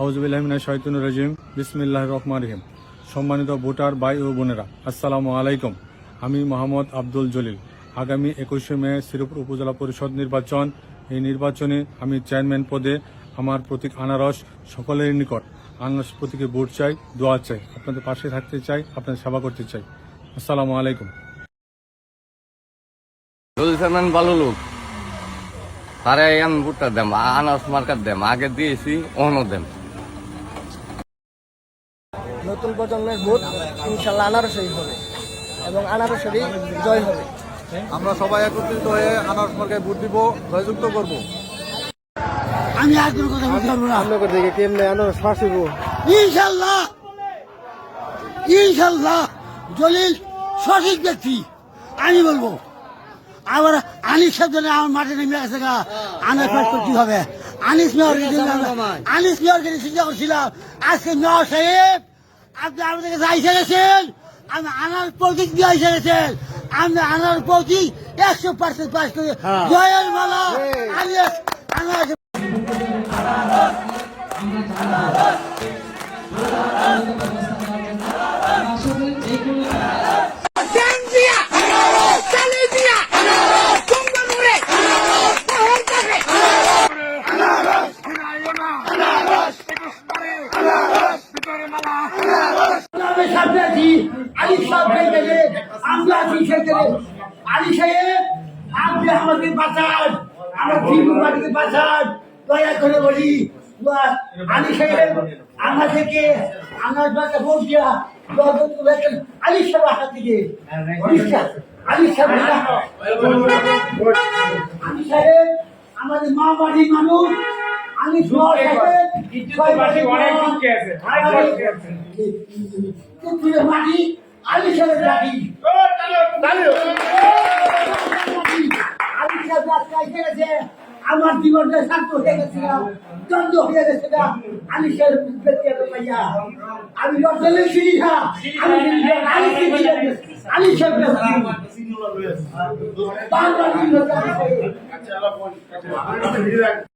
হাউজবিল্লাহমিনা বিসমিল্লাহ রহমান রহিম। সম্মানিত ভোটার ভাই ও বোনেরা, আসসালামু আলাইকুম। আমি মোহাম্মদ আব্দুল জলিল। আগামী একুশে মে শ্রীপুর উপজেলা পরিষদ নির্বাচন। এই নির্বাচনে আমি চেয়ারম্যান পদে আমার প্রতীক আনারস সকলের নিকট আনারস প্রতীকে ভোট চাই, দোয়া চাই, আপনাদের পাশে থাকতে চাই, আপনাদের সেবা করতে চাই। আসসালামু আলাইকুম। দেম আনাস মার্কার দেম। আগে দিয়েছি, অন্য দেম। নতুন প্রজন্মের ভোট ইনশাল্লাহ আনারসই হবে এবং আনারসেরই জয় হবে। আমরা সবাই একত্রিত হয়ে আনারস মার্কায় ভোট দিব জয়যুক্ত করব। আমি আর কোনো কথা বলতে পারব না। আপনাদের দিকে কেমনে আনারস ফাঁসিব ইনশাল্লাহ ইনশাল্লাহ জলিল সঠিক ব্যক্তি আমি বলব। আবার আনিস শব্দ আমার মাঠে নেমে গেছে গা আনার ফাঁস করতে হবে। আনিস মেয়র আনিস মেয়রকে চিন্তা করছিলাম আজকে মেয়র সাহেব আপনি আমাদের কাছে আইসে গেছেন আমি আনার প্রতীক দিয়ে আইসে গেছেন আমি আনার প্রতীক একশো পার্সেন্ট পাস করে। জয়ের মালা আনার সামনে আছি, আলী সাহেব আমরা আছি সেখানে আলী সাহেব, আপনি আমাদের বাঁচান, আমরা ত্রিপুরাকে বাঁচান। দয়া করে বলি আলী সাহেব, আমার বাচ্চা ভোট সাহেব থেকে সাহেব আলী সাহেব, আমাদের মা বাড়ির মানুষ আমি মাটি আলি সাহেবের লাঠি আলি সাহেব আমার জীবনটা শান্ত হয়ে গেছে না দ্বন্দ্ব হয়ে গেছে না আলি সাহেব ব্যক্তি পাইয়া আমি আমি